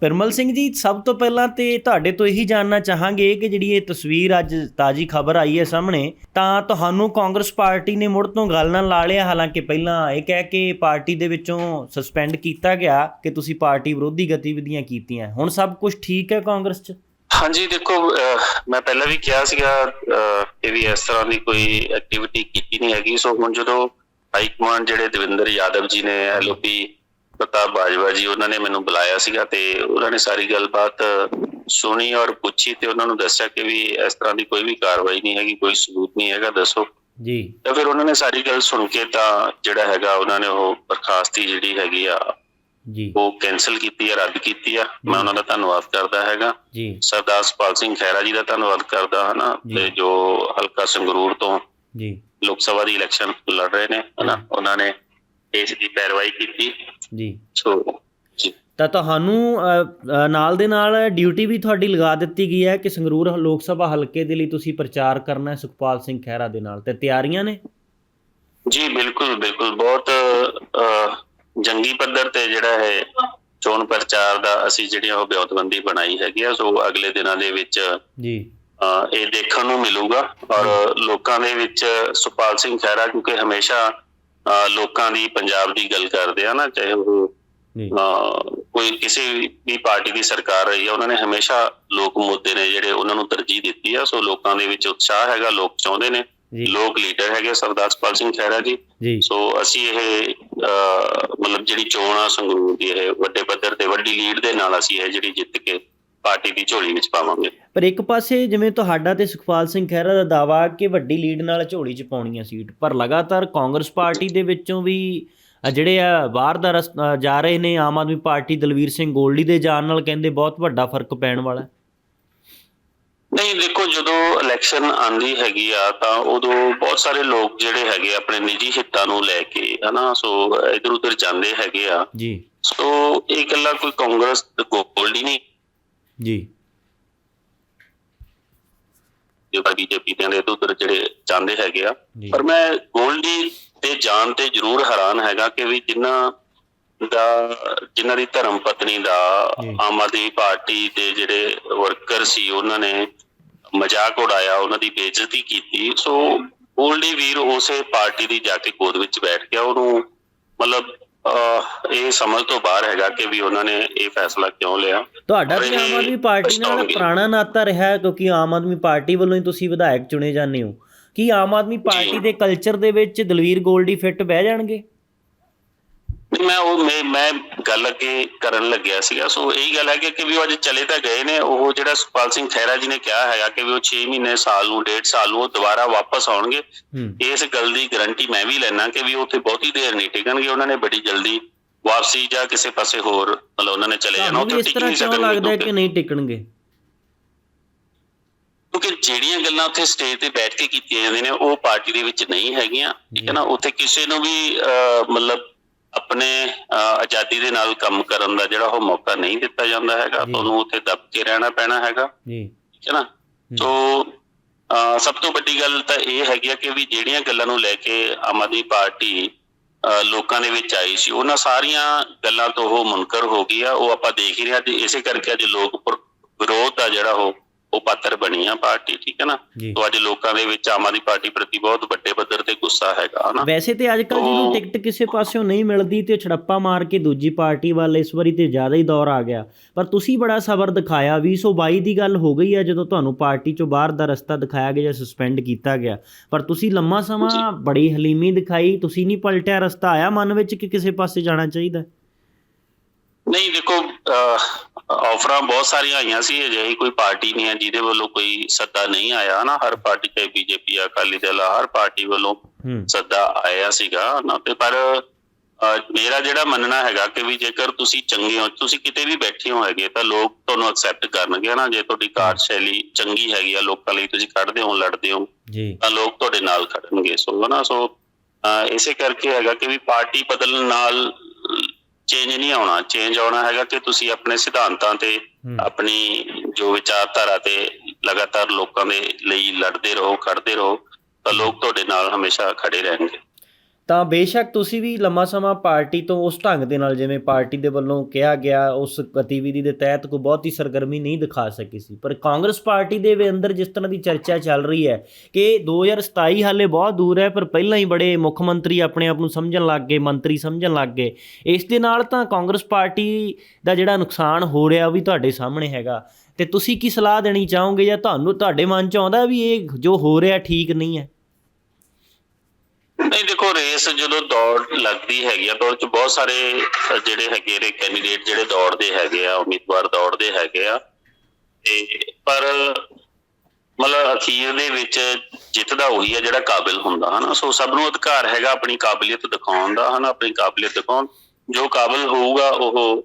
ਪਿਰਮਲ ਸਿੰਘ ਜੀ, ਸਭ ਤੋਂ ਪਹਿਲਾਂ ਤੇ ਤੁਹਾਡੇ ਤੋਂ ਇਹੀ ਜਾਣਨਾ ਚਾਹਾਂਗੇ ਕਿ ਜਿਹੜੀ ਇਹ ਤਸਵੀਰ ਅੱਜ ਤਾਜੀ ਖਬਰ ਆਈ ਹੈ ਸਾਹਮਣੇ, ਤਾਂ ਤੁਹਾਨੂੰ ਕਾਂਗਰਸ ਪਾਰਟੀ ਨੇ ਮੁੜ ਤੋਂ ਗੱਲ ਨਾਲ ਲਾ ਲਿਆ। ਹਾਲਾਂਕਿ ਪਹਿਲਾਂ ਇਹ ਕਹਿ ਕੇ ਪਾਰਟੀ ਦੇ ਵਿੱਚੋਂ ਸਸਪੈਂਡ ਕੀਤਾ ਗਿਆ ਕਿ ਤੁਸੀਂ ਪਾਰਟੀ ਵਿਰੋਧੀ ਗਤੀਵਿਧੀਆਂ ਕੀਤੀਆਂ। ਹੁਣ ਸਭ ਕੁਝ ਠੀਕ ਹੈ ਕਾਂਗਰਸ 'ਚ? ਹਾਂਜੀ, ਦੇਖੋ ਮੈਂ ਪਹਿਲਾਂ ਵੀ ਕਿਹਾ ਸੀਗਾ ਕਿ ਵੀ ਇਸ ਤਰ੍ਹਾਂ ਦੀ ਕੋਈ ਐਕਟੀਵਿਟੀ ਕੀਤੀ ਨਹੀਂ ਹੈਗੀ। ਸੋ ਹੁਣ ਜਦੋਂ ਹਾਈ ਕਮਾਂਡ ਜਿਹੜੇ ਦਵਿੰਦਰ ਯਾਦਵ ਜੀ ਨੇ ਐਲਓਪੀ ਪ੍ਰਤਾਪ ਬਾਜਵਾ ਜੀ ਉਹਨਾਂ ਨੇ ਮੈਨੂੰ ਬੁਲਾਇਆ ਸੀਗਾ ਤੇ ਉਹਨਾਂ ਨੇ ਸਾਰੀ ਗੱਲਬਾਤ ਸੁਣੀ ਔਰ ਪੁੱਛੀ ਤੇ ਉਹਨਾਂ ਨੂੰ ਦੱਸਿਆ ਕਿ ਵੀ ਇਸ ਤਰ੍ਹਾਂ ਦੀ ਕੋਈ ਵੀ ਕਾਰਵਾਈ ਨਹੀਂ ਹੈਗੀ ਕੋਈ ਸਬੂਤ ਨਹੀਂ ਹੈਗਾ ਦੱਸੋ। ਜੀ। ਤਾਂ ਫਿਰ ਉਹਨਾਂ ਨੇ ਸਾਰੀ ਗੱਲ ਸੁਣ ਕੇ ਤਾਂ ਜਿਹੜਾ ਹੈਗਾ ਉਹਨਾਂ ਨੇ ਉਹ ਬਰਖਾਸਤੀ ਜਿਹੜੀ ਹੈਗੀ ਆ ਜੀ। ਉਹ ਕੈਨਸਲ ਕੀਤੀ ਆ ਰੱਦ ਕੀਤੀ ਆ। ਮੈਂ ਉਹਨਾਂ ਦਾ ਧੰਨਵਾਦ ਕਰਦਾ ਹੈਗਾ। ਜੀ। ਸਰਦਾਰ ਸੁਪਾਲ ਸਿੰਘ ਖਹਿਰਾ ਜੀ ਦਾ ਧੰਨਵਾਦ ਕਰਦਾ ਹਾਂ ਨਾ ਜੀ। ਤੇ ਜੋ ਹਲਕਾ ਸੰਗਰੂਰ ਤੋਂ ਜੀ। ਲੋਕ ਸਭਾ ਦੀ ਇਲੈਕਸ਼ਨ ਲੜ ਰਹੇ ਨੇ ਹਨਾ ਉਹਨਾਂ ਨੇ ਇਸ ਦੀ ਪੈਰਵਾਈ ਕੀਤੀ। ਜੀ। ਸੋ ਤਾਂ ਤੁਹਾਨੂੰ ਨਾਲ ਦੇ ਨਾਲ ਡਿਊਟੀ ਵੀ ਤੁਹਾਡੀ ਲਗਾ ਦਿੱਤੀ ਗਈ ਹੈ ਕਿ ਸੰਗਰੂਰ ਲੋਕ ਸਭਾ ਹਲਕੇ ਦੇ ਲਈ ਤੁਸੀਂ ਪ੍ਰਚਾਰ ਕਰਨਾ ਹੈ ਸੁਖਪਾਲ ਸਿੰਘ ਖਹਿਰਾ ਦੇ ਨਾਲ। ਤੇ ਤਿਆਰੀਆਂ ਨੇ? ਜੀ ਬਿਲਕੁਲ ਬਿਲਕੁਲ। ਬਹੁਤ ਜੰਗੀ ਪੱਧਰ ਤੇ ਜਿਹੜਾ ਹੈ ਚੋਣ ਪ੍ਰਚਾਰ ਦਾ ਅਸੀਂ ਜਿਹੜੀਆਂ ਉਹ ਬਿਉਤਬੰਦੀ ਬਣਾਈ ਹੈਗੀ ਆ। ਸੋ ਅਗਲੇ ਦਿਨਾਂ ਦੇ ਵਿੱਚ ਜੀ। ਇਹ ਦੇਖਣ ਨੂੰ ਮਿਲੂਗਾ। ਔਰ ਲੋਕਾਂ ਦੇ ਵਿੱਚ ਸੁਪਾਲ ਸਿੰਘ ਖਹਿਰਾ ਕਿਉਂਕਿ ਹਮੇਸ਼ਾ ਲੋਕਾਂ ਦੀ ਪੰਜਾਬ ਦੀ ਗੱਲ ਕਰਦੇ ਆ ਨਾ ਚਾਹੇ ਉਹ ਕੋਈ ਕਿਸੇ ਵੀ ਪਾਰਟੀ ਦੀ ਸਰਕਾਰ ਰਹੀ ਹੈ ਉਹਨਾਂ ਨੇ ਹਮੇਸ਼ਾ ਲੋਕ ਮੁੱਦੇ ਨੇ ਜਿਹੜੇ ਉਹਨਾਂ ਨੂੰ ਤਰਜੀਹ ਦਿੱਤੀ ਆ ਸੋ ਲੋਕਾਂ ਦੇ ਵਿੱਚ ਉਤਸ਼ਾਹ ਹੈਗਾ ਲੋਕ ਚਾਹੁੰਦੇ ਨੇ। ਲੋਕ ਲੀਡਰ ਹੈਗੇ ਸਰਦਾਰ ਸੁਪਾਲ ਸਿੰਘ ਖਹਿਰਾ ਜੀ। ਸੋ ਅਸੀਂ ਇਹ ਮਤਲਬ ਜਿਹੜੀ ਚੋਣ ਆ ਸੰਗਰੂਰ ਦੀ ਇਹ ਵੱਡੇ ਪੱਧਰ ਤੇ ਵੱਡੀ ਲੀਡ ਦੇ ਨਾਲ ਅਸੀਂ ਇਹ ਜਿਹੜੀ ਜਿੱਤ ਕੇ ਪਾਰਟੀ ਦੀ ਝੋਲੀ ਵਿੱਚ ਪਾਵਾਂਗੇ। ਪਰ ਇੱਕ ਪਾਸੇ ਜਿਵੇਂ ਤੁਹਾਡਾ ਤੇ ਸੁਖਪਾਲ ਸਿੰਘ ਖਹਿਰਾ ਦਾ ਦਾਵਾ ਕਿ ਵੱਡੀ ਲੀਡ ਨਾਲ ਝੋਲੀ 'ਚ ਪਾਉਣੀ ਆ ਸੀਟ ਪਰ ਲਗਾਤਾਰ ਕਾਂਗਰਸ ਪਾਰਟੀ ਦੇ ਵਿੱਚੋਂ ਵੀ ਜਿਹੜੇ ਆ ਬਾਹਰ ਦਾ ਜਾ ਰਹੇ ਨੇ ਆਮ ਆਦਮੀ ਪਾਰਟੀ ਦਲਵੀਰ ਸਿੰਘ ਗੋਲਡੀ ਦੇ ਜਾਣ ਨਾਲ ਕਹਿੰਦੇ ਬਹੁਤ ਵੱਡਾ ਫ਼ਰਕ ਪੈਣ ਵਾਲਾ। ਨਹੀਂ ਦੇਖੋ ਜਦੋਂ ਇਲੈਕਸ਼ਨ ਆਂਦੀ ਹੈਗੀ ਆ ਤਾਂ ਉਦੋਂ ਬਹੁਤ ਸਾਰੇ ਲੋਕ ਜਿਹੜੇ ਹੈਗੇ ਆਪਣੇ ਨਿੱਜੀ ਹਿੱਤਾਂ ਨੂੰ ਲੈ ਕੇ ਹਨਾ ਸੋ ਇਧਰ ਉਧਰ ਜਾਂਦੇ ਹੈਗੇ ਆ। ਜੀ। ਸੋ ਇਹ ਗੱਲਾਂ ਕੋਈ ਕਾਂਗਰਸ ਗੋਲਡੀ ਨਹੀਂ ਜੀ। ਜਿਹੜਾ ਬੀਜੇਪੀ ਦੇ ਇਧਰ ਉਧਰ ਜਿਹੜੇ ਜਾਂਦੇ ਹੈਗੇ ਆ। ਪਰ ਮੈਂ ਗੋਲਡੀ ਤੇ ਜਾਣ ਤੇ ਜ਼ਰੂਰ ਹੈਰਾਨ ਹੈਗਾ ਕਿ ਵੀ ਜਿਨ੍ਹਾਂ ਦਾ ਜਿਨ੍ਹਾਂ ਦੀ ਧਰਮ ਪਤਨੀ ਦਾ। ਆਮ ਆਦਮੀ ਪਾਰਟੀ ਦੇ ਜਿਹੜੇ ਵਰਕਰ ਸੀ ਉਹਨਾਂ ਨੇ ਮਜ਼ਾਕ ਉਡਾਇਆ ਉਹਨਾਂ ਦੀ ਬੇਇੱਜ਼ਤੀ ਕੀਤੀ। ਸੋ ਗੋਲਡੀ ਵੀਰ ਉਸੇ ਪਾਰਟੀ ਦੀ ਜਾ ਕੇ ਗੋਦ ਵਿੱਚ ਬੈਠ ਗਿਆ। ਉਹਨੂੰ ਮਤਲਬ ਇਹ ਸਮਝ ਤੋਂ ਬਾਹਰ ਹੈਗਾ ਕਿ ਵੀ ਉਹਨਾਂ ਨੇ ਇਹ ਫੈਸਲਾ ਕਿਉਂ ਲਿਆ ਤੁਹਾਡਾ ਤੇ ਆਮ ਆਦਮੀ ਪਾਰਟੀ ਨਾਲ। ਪੁਰਾਣਾ ਨਾਤਾ ਰਿਹਾ ਹੈ ਕਿਉਂਕਿ ਆਮ ਆਦਮੀ ਪਾਰਟੀ ਵੱਲੋਂ ਹੀ ਤੁਸੀਂ ਵਿਧਾਇਕ ਚੁਣੇ ਜਾਂਦੇ ਹੋ ਕੀ ਆਮ ਆਦਮੀ ਪਾਰਟੀ। ਦੇ ਕਲਚਰ ਦੇ ਵਿੱਚ ਦਲਵੀਰ ਗੋਲਡੀ ਫਿੱਟ ਬਹਿ ਜਾਣਗੇ ਮੈਂ ਉਹ ਮੈਂ ਮੈਂ ਗੱਲ ਅੱਗੇ ਕਰਨ ਲੱਗਿਆ ਸੀਗਾ। ਸੋ ਇਹੀ ਗੱਲ ਹੈ ਕਿ ਵੀ ਉਹ ਅੱਜ ਚਲੇ ਤਾਂ ਗਏ ਨੇ। ਉਹ ਜਿਹੜਾ ਸੁਪਾਲ ਸਿੰਘ ਖਹਿਰਾ ਜੀ ਨੇ ਕਿਹਾ ਹੈਗਾ ਕਿ ਵੀ ਉਹ 6 ਮਹੀਨੇ ਸਾਲ ਨੂੰ ਡੇਢ ਸਾਲ ਨੂੰ ਉਹ ਦੁਬਾਰਾ ਵਾਪਸ ਆਉਣਗੇ। ਇਸ ਗੱਲ ਦੀ ਗਾਰੰਟੀ ਮੈਂ ਵੀ ਲੈਣਾ ਕਿ ਵੀ ਉਹ ਉੱਥੇ ਬਹੁਤੀ ਦੇਰ ਨਹੀਂ ਟਿਕਣਗੇ। ਉਹਨਾਂ ਨੇ ਬੜੀ ਜਲਦੀ ਵਾਪਸੀ ਜਾਂ ਕਿਸੇ ਪਾਸੇ ਹੋਰ ਮਤਲਬ ਉਹਨਾਂ ਨੇ ਚਲੇ ਜਾਣਾ। ਉੱਥੇ ਟਿਕ ਨਹੀਂ ਸਕਣਗੇ ਲੱਗਦਾ ਹੈ ਕਿ ਨਹੀਂ ਟਿਕਣਗੇ? ਕਿਉਂਕਿ ਜਿਹੜੀਆਂ ਗੱਲਾਂ ਉੱਥੇ ਸਟੇਜ ਤੇ ਬੈਠ ਕੇ ਕੀਤੀਆਂ ਜਾਂਦੀਆਂ ਨੇ ਉਹ ਪਾਰਟੀ ਦੇ ਵਿੱਚ ਨਹੀਂ ਹੈਗੀਆਂ। ਠੀਕ ਹੈ ਨਾ? ਉੱਥੇ ਕਿਸੇ ਨੂੰ ਵੀ ਮਤਲਬ ਆਪਣੇ ਆਜ਼ਾਦੀ ਦੇ ਨਾਲ ਕੰਮ ਕਰਨ ਦਾ ਜਿਹੜਾ ਉਹ ਮੌਕਾ ਨਹੀਂ ਦਿੱਤਾ ਜਾਂਦਾ ਹੈਗਾ। ਤੁਹਾਨੂੰ ਉੱਥੇ ਦੱਬ ਕੇ ਰਹਿਣਾ ਪੈਣਾ ਹੈਗਾ। ਜੀ। ਹੈ ਨਾ? ਸੋ ਸਭ ਤੋਂ ਵੱਡੀ ਗੱਲ ਤਾਂ ਇਹ ਹੈਗੀ ਆ ਕਿ ਵੀ ਜਿਹੜੀਆਂ ਗੱਲਾਂ ਨੂੰ ਲੈ ਕੇ ਆਮ ਆਦਮੀ ਪਾਰਟੀ ਲੋਕਾਂ ਦੇ ਵਿੱਚ ਆਈ ਸੀ ਉਹਨਾਂ ਸਾਰੀਆਂ ਗੱਲਾਂ ਤੋਂ ਉਹ ਮੁਨਕਰ ਹੋ ਗਈ ਆ ਉਹ ਆਪਾਂ ਦੇਖ ਹੀ ਰਹੇ ਹਾਂ ਤੇ ਇਸੇ ਕਰਕੇ ਅੱਜ ਲੋਕ ਵਿਰੋਧ ਦਾ ਜਿਹੜਾ ਉਹ ਉਹ ਪਾਤਰ ਬਣੀ ਆ ਪਾਰਟੀ ਠੀਕ ਹੈ ਨਾ? ਤੋਂ ਅੱਜ ਲੋਕਾਂ ਦੇ ਵਿੱਚ ਆਮ ਆਦਮੀ ਪਾਰਟੀ ਪ੍ਰਤੀ ਬਹੁਤ ਵੱਡੇ ਪੱਧਰ ਤੇ ਗੁੱਸਾ ਹੈਗਾ ਹਨਾ? ਵੈਸੇ ਤੇ ਅੱਜ ਕੱਲ ਜਿਹਨੂੰ ਟਿਕਟ ਕਿਸੇ ਪਾਸਿਓਂ ਨਹੀਂ ਮਿਲਦੀ ਤੇ ਛੜੱਪਾ ਮਾਰ ਕੇ ਦੂਜੀ ਪਾਰਟੀ ਵੱਲ ਇਸ ਵਾਰੀ ਤੇ ਜ਼ਿਆਦਾ ਹੀ ਦੌਰ ਆ ਗਿਆ। ਪਰ ਤੁਸੀਂ ਬੜਾ ਸਬਰ ਦਿਖਾਇਆ 2022 ਦੀ ਗੱਲ ਹੋ ਗਈ ਹੈ ਜਦੋਂ ਤੁਹਾਨੂੰ ਪਾਰਟੀ ਚੋਂ ਬਾਹਰ ਦਾ ਰਸਤਾ ਦਿਖਾਇਆ ਗਿਆ ਜਾਂ ਸਸਪੈਂਡ ਕੀਤਾ ਗਿਆ। ਪਰ ਤੁਸੀਂ ਲੰਮਾ ਸਮਾਂ ਬੜੀ ਹਲੀਮੀ ਦਿਖਾਈ ਤੁਸੀਂ ਨਹੀਂ ਪਲਟਿਆ ਰਸਤਾ ਆਇਆ ਮਨ ਵਿੱਚ ਕਿ ਕਿਸੇ ਪਾਸੇ ਜਾਣਾ ਚਾਹੀਦਾ? ਨਹੀਂ ਦੇਖੋ ਆਫਰਾਂ ਬਹੁਤ ਸਾਰੀਆਂ ਆਈਆਂ ਸੀ ਅਜਿਹੀ ਕੋਈ ਪਾਰਟੀ ਨਹੀਂ ਹੈ ਜਿਹਦੇ ਵੱਲੋਂ ਕੋਈ ਸੱਦਾ ਨਹੀਂ ਆਇਆ ਨਾ ਹਰ ਪਾਰਟੀ ਚਾਹੇ ਬੀਜੇਪੀ ਅਕਾਲੀ ਦਲ ਹਰ ਪਾਰਟੀ ਵੱਲੋਂ ਸੱਦਾ ਆਇਆ ਸੀਗਾ ਨਾ ਤੇ ਪਰ ਮੇਰਾ ਜਿਹੜਾ ਮੰਨਣਾ ਹੈਗਾ ਕਿ ਵੀ ਜੇਕਰ ਤੁਸੀਂ ਚੰਗੇ ਹੋ ਤੁਸੀਂ ਕਿਤੇ ਵੀ ਬੈਠੇ ਹੋ ਹੈਗੇ ਤਾਂ ਲੋਕ ਤੁਹਾਨੂੰ ਐਕਸੈਪਟ ਕਰਨਗੇ ਨਾ ਜੇ ਤੁਹਾਡੀ ਕਾਰਜਸ਼ੈਲੀ ਚੰਗੀ ਹੈਗੀ ਆ ਲੋਕਾਂ ਲਈ ਤੁਸੀਂ ਖੜਦੇ ਹੋ ਲੜਦੇ ਹੋ ਤਾਂ ਲੋਕ ਤੁਹਾਡੇ ਨਾਲ ਖੜਨਗੇ ਸੋ ਹਨਾ? ਸੋ ਇਸੇ ਕਰਕੇ ਹੈਗਾ ਕਿ ਵੀ ਪਾਰਟੀ ਬਦਲਣ ਨਾਲ ਚੇਂਜ ਨਹੀਂ ਆਉਣਾ ਚੇਂਜ ਆਉਣਾ ਹੈਗਾ ਕਿ ਤੁਸੀਂ ਆਪਣੇ ਸਿਧਾਂਤਾਂ ਤੇ। ਆਪਣੀ ਜੋ ਵਿਚਾਰਧਾਰਾ ਤੇ ਲਗਾਤਾਰ ਲੋਕਾਂ ਦੇ ਲਈ ਲੜਦੇ ਰਹੋ ਖੜਦੇ ਰਹੋ ਤਾਂ ਲੋਕ ਤੁਹਾਡੇ ਨਾਲ ਹਮੇਸ਼ਾ ਖੜੇ ਰਹਿਣਗੇ ਤਾਂ ਬੇਸ਼ੱਕ ਤੁਸੀਂ ਵੀ ਲੰਮਾ ਸਮਾਂ ਪਾਰਟੀ ਤੋਂ ਉਸ ਢੰਗ ਦੇ ਨਾਲ, ਜਿਵੇਂ ਪਾਰਟੀ ਦੇ ਵੱਲੋਂ ਕਿਹਾ ਗਿਆ, ਉਸ ਗਤੀਵਿਧੀ ਦੇ ਤਹਿਤ ਕੋਈ ਬਹੁਤੀ ਸਰਗਰਮੀ ਨਹੀਂ ਦਿਖਾ ਸਕੀ ਸੀ। ਪਰ ਕਾਂਗਰਸ ਪਾਰਟੀ ਦੇ ਵੀ ਅੰਦਰ ਜਿਸ ਤਰ੍ਹਾਂ ਦੀ ਚਰਚਾ ਚੱਲ ਰਹੀ ਹੈ ਕਿ 2027 ਹਾਲੇ ਬਹੁਤ ਦੂਰ ਹੈ, ਪਰ ਪਹਿਲਾਂ ਹੀ ਬੜੇ ਮੁੱਖ ਮੰਤਰੀ ਆਪਣੇ ਆਪ ਨੂੰ ਸਮਝਣ ਲੱਗ ਗਏ, ਮੰਤਰੀ ਸਮਝਣ ਲੱਗ ਗਏ। ਇਸ ਦੇ ਨਾਲ ਤਾਂ ਕਾਂਗਰਸ ਪਾਰਟੀ ਦਾ ਜਿਹੜਾ ਨੁਕਸਾਨ ਹੋ ਰਿਹਾ ਉਹ ਵੀ ਤੁਹਾਡੇ ਸਾਹਮਣੇ ਹੈਗਾ। ਤੇ ਤੁਸੀਂ ਕੀ ਸਲਾਹ ਦੇਣੀ ਚਾਹੋਗੇ ਜਾਂ ਤੁਹਾਨੂੰ ਤੁਹਾਡੇ ਮਨ 'ਚ ਆਉਂਦਾ ਵੀ ਇਹ ਜੋ ਹੋ ਰਿਹਾ ਠੀਕ ਨਹੀਂ ਹੈ? ਨਹੀਂ, ਦੇਖੋ ਰੇਸ ਜਦੋਂ ਦੌੜ ਲੱਗਦੀ ਹੈਗੀ ਆ ਦੌੜ ਚ ਬਹੁਤ ਸਾਰੇ ਜਿਹੜੇ ਹੈਗੇ ਨੇ ਕੈਂਡੀਡੇਟ ਜਿਹੜੇ ਦੌੜਦੇ ਹੈਗੇ ਆ, ਉਮੀਦਵਾਰ ਦੌੜਦੇ ਹੈਗੇ ਆ। ਤੇ ਪਰ ਮਤਲਬ ਅਖੀਰ ਦੇ ਵਿੱਚ ਜਿੱਤਦਾ ਉਹੀ ਆ ਜਿਹੜਾ ਕਾਬਿਲ ਹੁੰਦਾ, ਹਨਾ? ਸੋ ਸਭ ਨੂੰ ਅਧਿਕਾਰ ਹੈਗਾ ਆਪਣੀ ਕਾਬਲੀਅਤ ਦਿਖਾਉਣ ਦਾ, ਹਨਾ? ਆਪਣੀ ਕਾਬਲੀਅਤ ਦਿਖਾਉਣ। ਜੋ ਕਾਬਿਲ ਹੋਊਗਾ, ਉਹ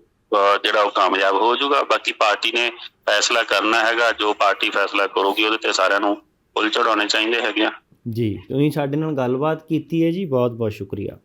ਜਿਹੜਾ ਉਹ ਕਾਮਯਾਬ ਹੋ ਜਾਊਗਾ। ਬਾਕੀ ਪਾਰਟੀ ਨੇ ਫੈਸਲਾ ਕਰਨਾ ਹੈਗਾ, ਜੋ ਪਾਰਟੀ ਫੈਸਲਾ ਕਰੂਗੀ, ਉਹਦੇ ਤੇ ਸਾਰਿਆਂ ਨੂੰ ਫੁੱਲ ਚੜਾਉਣੇ ਚਾਹੀਦੇ ਹੈਗੇ ਆ। ਜੀ। ਤੁਸੀਂ ਸਾਡੇ ਨਾਲ ਗੱਲਬਾਤ ਕੀਤੀ ਹੈ ਜੀ ਬਹੁਤ ਬਹੁਤ ਸ਼ੁਕਰੀਆ।